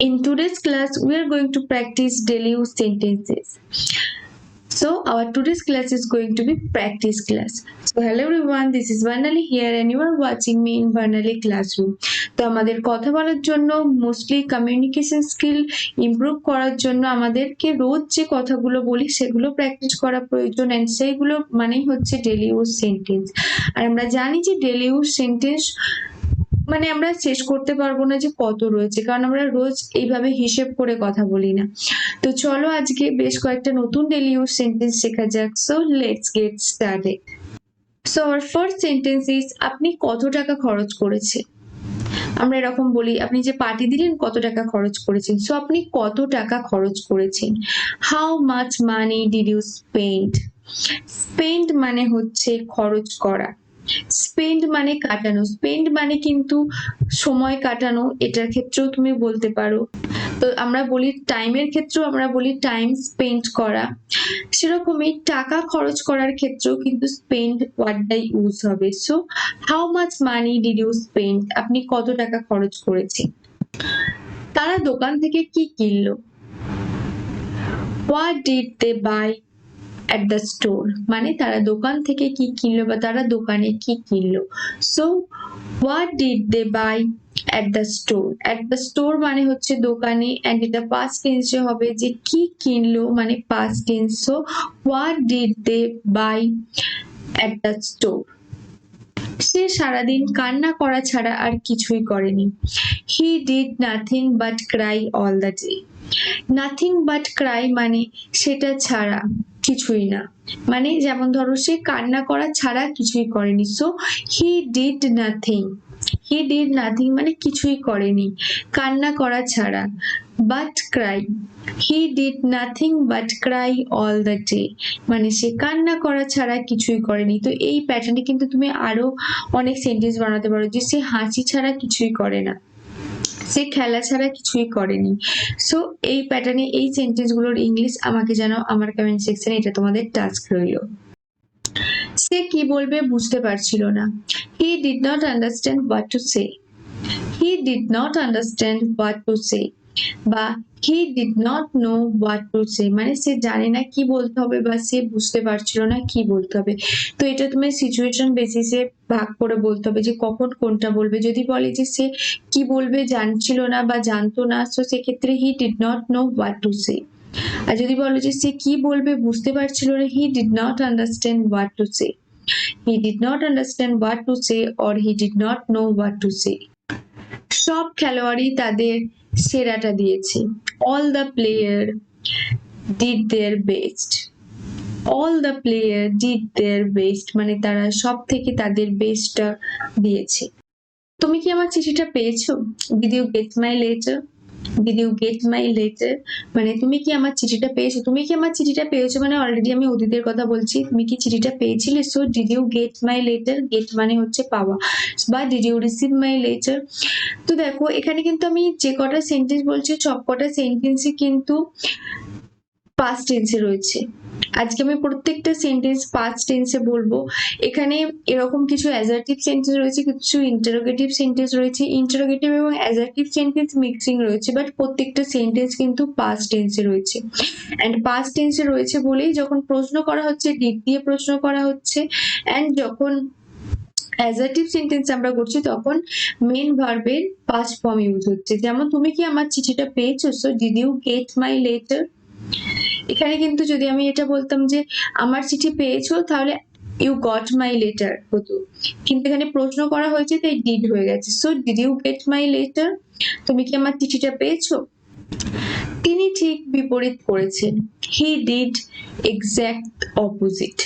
In today's class, we are going to practice daily use sentences. So our today's class is going to be practice class. So hello everyone, this is Vanali here and you are watching me in Vanali classroom. তো আমাদের কথা বলার জন্য mostly communication skill improve করার জন্য আমাদেরকে রোজ যে কথাগুলো বলি সেগুলো প্র্যাকটিস করা প্রয়োজন অ্যান্ড সেইগুলো মানেই হচ্ছে ডেলি ইউজ সেন্টেন্স আর আমরা জানি যে ডেলি ইউজ সেন্টেন্স মানে আমরা শেষ করতে পারব না যে কত রয়েছে, কারণ আমরা রোজ এইভাবে হিসেব করে কথা বলি না। তো চলো আজকে বেশ কয়েকটা নতুন ডেলি ইউজ সেন্টেন্স শেখা যাক। So let's get started so our first sentence is আপনি কত টাকা খরচ করেছেন? আমরা এরকম বলি, আপনি যে পার্টি দিলেন, কত টাকা খরচ করেছেন? সো আপনি কত টাকা খরচ করেছেন? How much money did you spend spend মানে হচ্ছে খরচ করা। স্পেন্ড মানে কাটানো। স্পেন্ড মানে কিন্তু সময় কাটানো, এটার ক্ষেত্রেও তুমি বলতে পারো। তো আমরা বলি টাইমের ক্ষেত্রেও আমরা বলি টাইম স্পেন্ড করা। সেরকমই টাকা খরচ করার ক্ষেত্রেও কিন্তু স্পেন্ড ওয়ার্ডটাই ইউজ হবে। So how much money did you spend আপনি কত টাকা খরচ করেছেন? তারা দোকান থেকে কি কিনলো? What did they buy at the store মানে তারা দোকান থেকে কি কিনলো বা তারা দোকানে কি কিনলো? So what did they buy at the store at the store মানে হচ্ছে দোকানে অ্যান্ড এটা পাস্ট টেন্সে হবে যে কি কিনলো মানে past tense so what did they buy at the store সে সারাদিন কান্না করা ছাড়া আর কিছুই করেনি। He did nothing but cry all the day nothing but cry মানে সেটা ছাড়া। কিছুই না। মানে যেমন ধরো সে কান্না করা ছাড়া কিছুই করেনি। So he did nothing he did nothing মানে কিছুই করেনি। কান্না করা ছাড়া। But cry he did nothing but cry all the day মানে সে কান্না করা ছাড়া কিছুই করেনি। তো এই প্যাটার্নে কিন্তু তুমি আরও অনেক সেন্টেন্স বানাতে পারো যে সে হাসি ছাড়া কিছুই করে না। সে খেলা ছাড়া কিছুই করেনি। সো এই প্যাটার্নে এই সেন্টেন্সগুলোর ইংলিশ আমাকে যেন আমার কমেন্ট সেকশনে এটা তোমাদের টাস্ক রইল। সে কি বলবে বুঝতে পারছিল না। He did not understand what to say he did not understand what to say বা he did not know what to say মানে সে জানে না কি বলতে হবে বা সে বুঝতে পারছিল না কি বলতে হবে। তো এটা তুমি সিচুয়েশন বেসিসে ভাগ করে বলতে হবে যে কখন কোনটা বলবে। যদি বলে যে সে কি বলবে জানছিল না বা জানতো না তো সেক্ষেত্রে he did not know what to say আর যদি বলো যে সে কি বলবে বুঝতে পারছিল না he did not understand what to say he did not understand what to say or he did not know what to say সব খেলোয়াড়ই তাদের সেরাটা দিয়েছে। All the player did their best all the player did their best মানে তারা সব থেকে তাদের বেস্টটা দিয়েছে। তুমি কি আমার চিঠিটা পেয়েছ? Did you get my letter did you get my letter মানে তুমি কি আমার চিঠিটা পেয়েছ? তুমি কি আমার চিঠিটা পেয়েছ? মানে অলরেডি আমি অতীতের কথা বলছি, তুমি কি চিঠিটা পেয়েছিলে? So did you get my letter get মানে হচ্ছে পাওয়া। বা did you receive my letter তো দেখো, এখানে কিন্তু আমি যে কটা সেন্টেন্স বলছি সব কটা সেন্টেন্সই কিন্তু পাস্ট টেন্সে রয়েছে। আজকে আমি প্রত্যেকটা সেন্টেন্স পাস্ট টেন্সে বলব। এখানে এরকম কিছু অ্যাজার্টিভ সেন্টেন্স রয়েছে, কিছু ইন্টারোগেটিভ সেন্টেন্স রয়েছে। ইন্টারোগেটিভ এবং অ্যাজার্টিভ সেন্টেন্স মিক্সিং রয়েছে বাট প্রত্যেকটা সেন্টেন্স কিন্তু পাস্ট টেন্সে রয়েছে। অ্যান্ড পাস্ট টেন্সে রয়েছে বলেই যখন প্রশ্ন করা হচ্ছে ডিপ দিয়ে প্রশ্ন করা হচ্ছে অ্যান্ড যখন অ্যাজার্টিভ সেন্টেন্স আমরা করছি, তখন মেন ভার্বের পাস্ট ফর্ম ইউজ হচ্ছে। যেমন, তুমি কি আমার চিঠিটা পেয়েছ? So did you get my letter এখানে কিন্তু যদি আমি এটা বলতাম যে আমার চিঠি পেয়েছ, তাহলে ইউ গট মাই লেটার হতো। কিন্তু এখানে প্রশ্ন করা হয়েছে, তাই ডিড হয়ে গেছে। So did you get my letter তুমি কি আমার চিঠিটা পেয়েছ? তিনি ঠিক বিপরীত করেছেন। He did exact opposite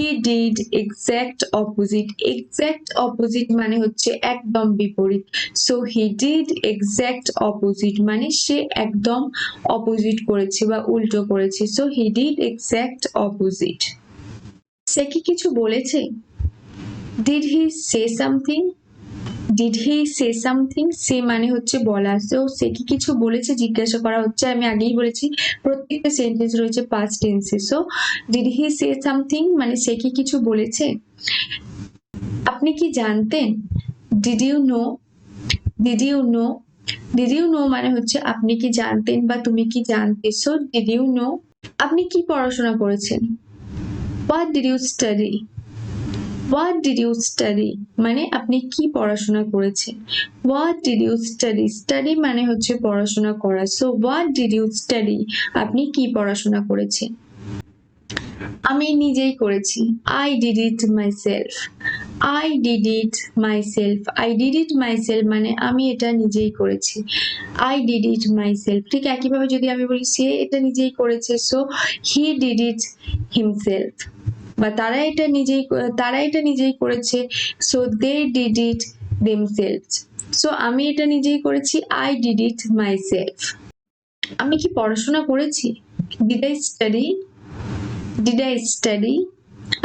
he did exact opposite exact opposite মানে হচ্ছে একদম বিপরীত। So he did exact opposite মানে সে একদম অপোজিট করেছে বা উল্টো করেছে। So he did exact opposite সে কি কিছু বলেছে? Did he say something did he say something say মানে হচ্ছে বলা। তো সে কি কিছু বলেছে? জিজ্ঞাসা করা হচ্ছে। আমি আগেই বলেছি, প্রত্যেকটা সেন্টেন্স রয়েছে পাস্ট টেন্সে so did he say something মানে সে কি কিছু বলেছে? আপনি কি জানতেন? Did you know did you know did you know মানে হচ্ছে আপনি কি জানতেন বা তুমি কি জানতে? সো ডিড ইউ নো আপনি কি পড়াশোনা করেছেন? What did you study what did you study মানে আপনি কি পড়াশোনা করেছেন? What did you study study মানে হচ্ছে পড়াশোনা করা। So what did you study আপনি কি পড়াশোনা করেছেন? আমি নিজেই করেছি। I did it myself I did it myself I did it myself মানে আমি এটা নিজেই করেছি। I did it myself ঠিক একইভাবে যদি আমি বলি, সে এটা নিজেই করেছে। So he did it himself বা তারা এটা নিজেই তারা এটা নিজেই করেছে so they did it themselves so আমি এটা নিজেই করেছি I did it myself আমি কি পড়াশোনা করেছি? Did I study did I study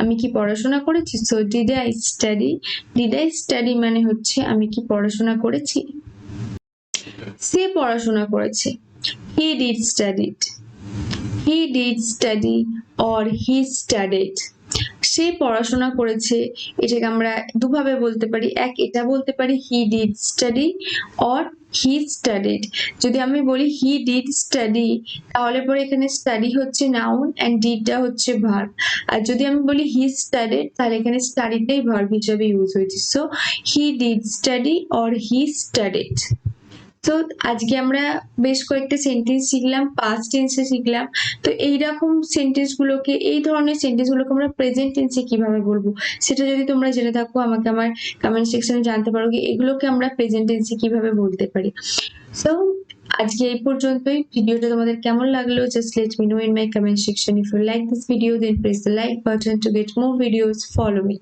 আমি কি পড়াশোনা করেছি? So did I study did I study মানে হচ্ছে আমি কি পড়াশোনা করেছি? সে পড়াশোনা করেছে। He did studied he did study or he studied সে পড়াশোনা করেছে, এটাকে আমরা দুভাবে বলতে পারি। এক, এটা বলতে পারি he did study or he studied যদি আমি বলি হি ডিড স্টাডি তাহলে পরে এখানে স্টাডি হচ্ছে নাউন অ্যান্ড ডিডটা হচ্ছে ভার্ব আর যদি আমি বলি হি স্টাডিড তাহলে এখানে স্টাডিটাই ভার্ব হিসাবে ইউজ হয়েছে। So he did study or he studied তো আজকে আমরা বেশ কয়েকটা সেন্টেন্স শিখলাম পাস্ট টেন্সে শিখলাম। তো এইরকম সেন্টেন্স গুলোকে, এই ধরনের সেন্টেন্স গুলোকে আমরা প্রেজেন্ট টেন্সে কীভাবে বলব? সেটা যদি তোমরা জেনে থাকো, আমাকে আমার কমেন্ট সেকশনে জানতে পারো কি এগুলোকে আমরা প্রেজেন্ট টেন্সে কীভাবে বলতে পারি। সো আজকে এই পর্যন্তই। ভিডিওটা তোমাদের কেমন লাগল? Just let me know in my comment section if you like this video then press the like button to get more videos follow me